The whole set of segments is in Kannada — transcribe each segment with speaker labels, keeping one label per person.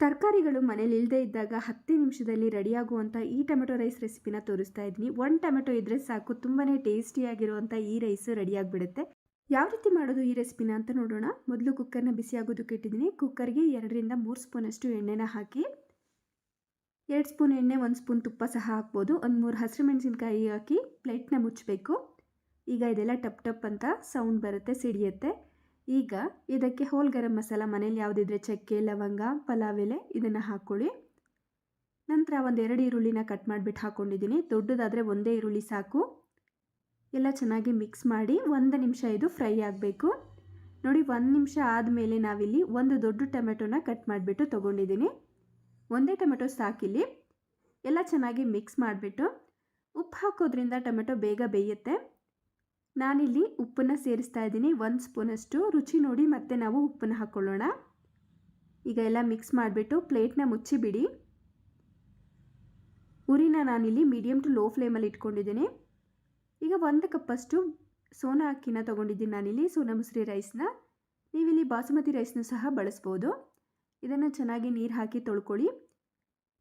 Speaker 1: ತರಕಾರಿಗಳು ಮನೇಲಿ ಇಲ್ಲದೆ ಇದ್ದಾಗ ಹತ್ತು ನಿಮಿಷದಲ್ಲಿ ರೆಡಿಯಾಗುವಂಥ ಈ ಟೊಮೆಟೊ ರೈಸ್ ರೆಸಿಪಿನ ತೋರಿಸ್ತಾ ಇದ್ದೀನಿ. ಒನ್ ಟೊಮೆಟೊ ಇದ್ದರೆ ಸಾಕು ತುಂಬಾ ಟೇಸ್ಟಿಯಾಗಿರುವಂಥ ಈ ರೈಸ್ ರೆಡಿಯಾಗಿಬಿಡುತ್ತೆ. ಯಾವ ರೀತಿ ಮಾಡೋದು ಈ ರೆಸಿಪಿನ ಅಂತ ನೋಡೋಣ. ಮೊದಲು ಕುಕ್ಕರ್ನ ಬಿಸಿಯಾಗೋದಕ್ಕೆ ಇಟ್ಟಿದ್ದೀನಿ ಕುಕ್ಕರ್ಗೆ ಎರಡರಿಂದ ಮೂರು ಸ್ಪೂನಷ್ಟು ಎಣ್ಣೆನ ಹಾಕಿ, ಎರಡು ಸ್ಪೂನ್ ಎಣ್ಣೆ, ಒಂದು ಸ್ಪೂನ್ ತುಪ್ಪ ಸಹ ಹಾಕ್ಬೋದು. ಒಂದು ಮೂರು ಹಸಿರು ಮೆಣಸಿನ್ಕಾಯಿ ಹಾಕಿ ಪ್ಲೇಟ್ನ ಮುಚ್ಚಬೇಕು. ಈಗ ಇದೆಲ್ಲ ಟಪ್ ಟಪ್ ಅಂತ ಸೌಂಡ್ ಬರುತ್ತೆ, ಸಿಡಿಯುತ್ತೆ. ಈಗ ಇದಕ್ಕೆ ಹೋಲ್ ಗರಂ ಮಸಾಲ ಮನೇಲಿ ಯಾವುದಿದ್ರೆ ಚಕ್ಕೆ, ಲವಂಗ, ಪಲಾವ್ ಎಲೆ ಇದನ್ನು ಹಾಕ್ಕೊಳ್ಳಿ. ನಂತರ ಒಂದು ಎರಡು ಈರುಳ್ಳಿನ ಕಟ್ ಮಾಡಿಬಿಟ್ಟು ಹಾಕ್ಕೊಂಡಿದ್ದೀನಿ ದೊಡ್ಡದಾದರೆ ಒಂದೇ ಈರುಳ್ಳಿ ಸಾಕು. ಎಲ್ಲ ಚೆನ್ನಾಗಿ ಮಿಕ್ಸ್ ಮಾಡಿ ಒಂದು ನಿಮಿಷ ಇದು ಫ್ರೈ ಆಗಬೇಕು. ನೋಡಿ, ಒಂದು ನಿಮಿಷ ಆದಮೇಲೆ ನಾವಿಲ್ಲಿ ಒಂದು ದೊಡ್ಡ ಟೊಮೆಟೊನ ಕಟ್ ಮಾಡಿಬಿಟ್ಟು ತೊಗೊಂಡಿದ್ದೀನಿ. ಒಂದೇ ಟೊಮೆಟೊ ಸಾಕಿಲ್ಲಿ. ಎಲ್ಲ ಚೆನ್ನಾಗಿ ಮಿಕ್ಸ್ ಮಾಡಿಬಿಟ್ಟು ಉಪ್ಪು ಹಾಕೋದ್ರಿಂದ ಟೊಮೆಟೊ ಬೇಗ ಬೇಯುತ್ತೆ. ನಾನಿಲ್ಲಿ ಉಪ್ಪನ್ನು ಸೇರಿಸ್ತಾ ಇದ್ದೀನಿ. ಒಂದು ಸ್ಪೂನಷ್ಟು ರುಚಿ ನೋಡಿ ಮತ್ತೆ ನಾವು ಉಪ್ಪನ್ನು ಹಾಕ್ಕೊಳ್ಳೋಣ ಈಗ ಎಲ್ಲ ಮಿಕ್ಸ್ ಮಾಡಿಬಿಟ್ಟು ಪ್ಲೇಟ್ನ ಮುಚ್ಚಿಬಿಡಿ. ಉರಿನ ನಾನಿಲ್ಲಿ ಮೀಡಿಯಮ್ ಟು ಲೋ ಫ್ಲೇಮಲ್ಲಿ ಇಟ್ಕೊಂಡಿದ್ದೀನಿ. ಈಗ ಒಂದು ಕಪ್ಪಷ್ಟು ಸೋನಾ ಅಕ್ಕಿನ ತೊಗೊಂಡಿದ್ದೀನಿ ನಾನಿಲ್ಲಿ, ಸೋನಾ ಮುಸ್ರಿ ರೈಸ್ನ ನೀವಿಲ್ಲಿ ಬಾಸುಮತಿ ರೈಸ್ನ ಸಹ ಬಳಸ್ಬೋದು. ಇದನ್ನು ಚೆನ್ನಾಗಿ ನೀರು ಹಾಕಿ ತೊಳ್ಕೊಳ್ಳಿ.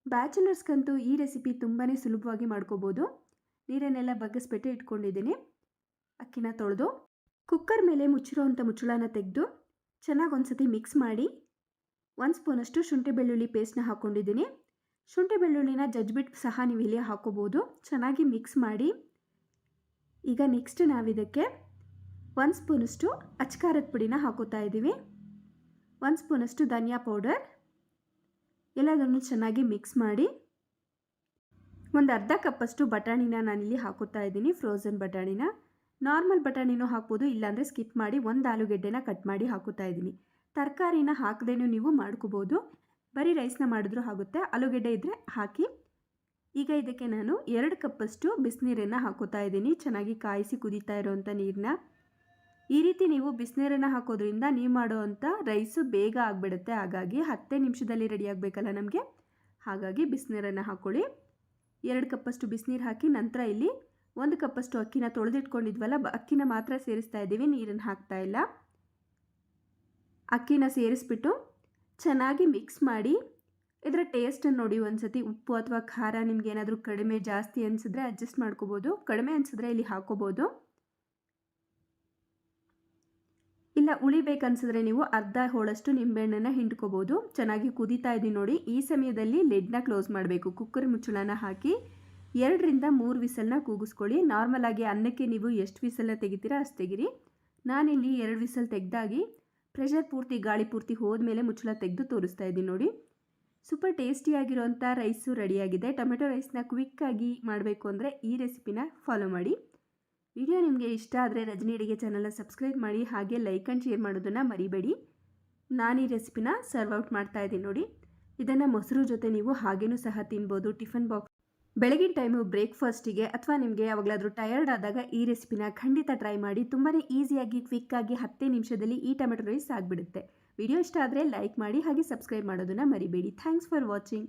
Speaker 1: ಬ್ಯಾಚುಲರ್ಸ್ಗಂತೂ ಈ ರೆಸಿಪಿ ತುಂಬಾ ಸುಲಭವಾಗಿ ಮಾಡ್ಕೋಬೋದು. ನೀರನ್ನೆಲ್ಲ ಬಗ್ಗಿಸ್ಬಿಟ್ಟು ಇಟ್ಕೊಂಡಿದ್ದೀನಿ. ಅಕ್ಕಿನ ತೊಳೆದು ಕುಕ್ಕರ್ ಮೇಲೆ ಮುಚ್ಚಿರೋ ಅಂಥ ಮುಚ್ಚಳನ ತೆಗೆದು ಚೆನ್ನಾಗಿ ಒಂದು ಸತಿ ಮಿಕ್ಸ್ ಮಾಡಿ ಒಂದು ಸ್ಪೂನಷ್ಟು ಶುಂಠಿ ಬೆಳ್ಳುಳ್ಳಿ ಪೇಸ್ಟ್ನ ಹಾಕ್ಕೊಂಡಿದ್ದೀನಿ. ಶುಂಠಿ ಬೆಳ್ಳುಳ್ಳಿನ ಜಜ್ಬಿಟ್ಟು ಸಹ ನೀವು ಇಲ್ಲಿ ಹಾಕೋಬೋದು. ಚೆನ್ನಾಗಿ ಮಿಕ್ಸ್ ಮಾಡಿ ಈಗ ನೆಕ್ಸ್ಟ್ ನಾವಿದಕ್ಕೆ ಒಂದು ಸ್ಪೂನಷ್ಟು ಅಚ್ಕಾರದ ಪುಡಿನ ಹಾಕೋತಾ ಇದ್ದೀವಿ. ಒಂದು ಸ್ಪೂನಷ್ಟು ಧನಿಯಾ ಪೌಡರ್. ಎಲ್ಲದನ್ನು ಚೆನ್ನಾಗಿ ಮಿಕ್ಸ್ ಮಾಡಿ ಒಂದು ಅರ್ಧ ಕಪ್ಪಷ್ಟು ಬಟಾಣಿನ ನಾನಿಲ್ಲಿ ಹಾಕೋತಾ ಇದ್ದೀನಿ ಫ್ರೋಝನ್ ಬಟಾಣಿನ. ನಾರ್ಮಲ್ ಬಟಾಣಿನೂ ಹಾಕ್ಬೋದು, ಇಲ್ಲಾಂದರೆ ಸ್ಕಿಪ್ ಮಾಡಿ ಒಂದು ಆಲೂಗೆಡ್ಡೆನ ಕಟ್ ಮಾಡಿ ಹಾಕುತ್ತಾ ಇದ್ದೀನಿ. ತರಕಾರಿನ ಹಾಕದೇನೂ ನೀವು ಮಾಡ್ಕೋಬೋದು. ಬರೀ ರೈಸ್ನ ಮಾಡಿದ್ರೂ ಆಗುತ್ತೆ. ಆಲೂಗೆಡ್ಡೆ ಇದ್ದರೆ ಹಾಕಿ. ಈಗ ಇದಕ್ಕೆ ನಾನು ಎರಡು ಕಪ್ಪಷ್ಟು ಬಿಸಿನೀರನ್ನು ಹಾಕೋತಾ ಇದ್ದೀನಿ. ಚೆನ್ನಾಗಿ ಕಾಯಿಸಿ ಕುದೀತಾ ಇರೋವಂಥ ನೀರನ್ನ ಈ ರೀತಿ ನೀವು ಬಿಸಿನೀರನ್ನು ಹಾಕೋದ್ರಿಂದ ನೀವು ಮಾಡೋವಂಥ ರೈಸು ಬೇಗ ಆಗಿಬಿಡುತ್ತೆ. ಹಾಗಾಗಿ ಹತ್ತೇ ನಿಮಿಷದಲ್ಲಿ ರೆಡಿ ಆಗಬೇಕಲ್ಲ ನಮಗೆ. ಹಾಗಾಗಿ ಬಿಸಿನೀರನ್ನು ಹಾಕ್ಕೊಳ್ಳಿ ಎರಡು ಕಪ್ಪಷ್ಟು ಬಿಸಿನೀರು ಹಾಕಿ ನಂತರ ಇಲ್ಲಿ ಒಂದು ಕಪ್ಪಷ್ಟು ಅಕ್ಕಿನ ತೊಳೆದಿಟ್ಕೊಂಡಿದ್ವಲ್ಲ ಅಕ್ಕಿನ ಮಾತ್ರ ಸೇರಿಸ್ತಾ ಇದ್ದೀವಿ, ನೀರನ್ನು ಹಾಕ್ತಾ ಇಲ್ಲ. ಅಕ್ಕಿನ ಸೇರಿಸ್ಬಿಟ್ಟು ಚೆನ್ನಾಗಿ ಮಿಕ್ಸ್ ಮಾಡಿ, ಇದರ ಟೇಸ್ಟನ್ನು ನೋಡಿ ಒಂದು ಸತಿ ಉಪ್ಪು ಅಥವಾ ಖಾರ ನಿಮ್ಗೆ ಏನಾದರೂ ಕಡಿಮೆ ಜಾಸ್ತಿ ಅನಿಸಿದ್ರೆ ಅಡ್ಜಸ್ಟ್ ಮಾಡ್ಕೋಬೋದು. ಕಡಿಮೆ ಅನಿಸಿದ್ರೆ ಇಲ್ಲಿ ಹಾಕೋಬೋದು. ಇಲ್ಲ ಉಳಿಬೇಕನ್ಸಿದ್ರೆ ನೀವು ಅರ್ಧ ಹೋಳಷ್ಟು ನಿಂಬೆಹಣ್ಣನ್ನು ಹಿಂಡ್ಕೋಬೋದು. ಚೆನ್ನಾಗಿ ಕುದೀತಾ ಇದ್ದೀನಿ ನೋಡಿ. ಈ ಸಮಯದಲ್ಲಿ ಲೆಡ್ನ ಕ್ಲೋಸ್ ಮಾಡಬೇಕು. ಕುಕ್ಕರ್ ಮುಚ್ಚಳನ ಹಾಕಿ ಎರಡರಿಂದ ಮೂರು ವಿಸಲನ್ನ ಕೂಗಿಸ್ಕೊಳ್ಳಿ. ನಾರ್ಮಲಾಗಿ ಅನ್ನಕ್ಕೆ ನೀವು ಎಷ್ಟು ವಿಸಲ್ನ ತೆಗಿತೀರಾ ಅಷ್ಟು ತೆಗಿರಿ. ನಾನಿಲ್ಲಿ ಎರಡು ವಿಸಲ್ ತೆಗೆದಾಗಿ ಪ್ರೆಷರ್ ಪೂರ್ತಿ, ಗಾಳಿ ಪೂರ್ತಿ ಹೋದ್ಮೇಲೆ ಮುಚ್ಚಳ ತೆಗೆದು ತೋರಿಸ್ತಾ ಇದ್ದೀನಿ ನೋಡಿ. ಸೂಪರ್ ಟೇಸ್ಟಿಯಾಗಿರೋಂಥ ರೈಸು ರೆಡಿಯಾಗಿದೆ. ಟೊಮೆಟೊ ರೈಸ್ನ ಕ್ವಿಕ್ಕಾಗಿ ಮಾಡಬೇಕು ಅಂದರೆ ಈ ರೆಸಿಪಿನ ಫಾಲೋ ಮಾಡಿ. ವಿಡಿಯೋ ನಿಮಗೆ ಇಷ್ಟ ಆದರೆ ರಜನಿ ಅಡಿಗೆ ಚಾನಲ್ನ ಸಬ್ಸ್ಕ್ರೈಬ್ ಮಾಡಿ, ಹಾಗೆ ಲೈಕ್ ಆ್ಯಂಡ್ ಶೇರ್ ಮಾಡೋದನ್ನು ಮರಿಬೇಡಿ. ನಾನು ಈ ರೆಸಿಪಿನ ಸರ್ವ್ ಔಟ್ ಮಾಡ್ತಾ ಇದ್ದೀನಿ ನೋಡಿ. ಇದನ್ನು ಮೊಸರು ಜೊತೆ ನೀವು ಹಾಗೇನೂ ಸಹ ತಿನ್ಬೋದು. ಟಿಫನ್ ಬಾಕ್ಸ್ ಬೆಳಗಿನ ಟೈಮು ಬ್ರೇಕ್ಫಾಸ್ಟಿಗೆ ಅಥವಾ ನಿಮಗೆ ಯಾವಾಗಲಾದರೂ ಟಯರ್ಡ್ ಆದಾಗ ಈ ರೆಸಿಪಿನ ಖಂಡಿತ ಟ್ರೈ ಮಾಡಿ ತುಂಬಾ ಈಸಿಯಾಗಿ ಕ್ವಿಕ್ಕಾಗಿ ಹತ್ತೇ ನಿಮಿಷದಲ್ಲಿ ಈ ಟೊಮೆಟೊ ರೈಸ್ ಆಗಿಬಿಡುತ್ತೆ. ವಿಡಿಯೋ ಇಷ್ಟ ಆದರೆ ಲೈಕ್ ಮಾಡಿ ಹಾಗೆ ಸಬ್ಸ್ಕ್ರೈಬ್ ಮಾಡೋದನ್ನು ಮರಿಬೇಡಿ. Thanks for watching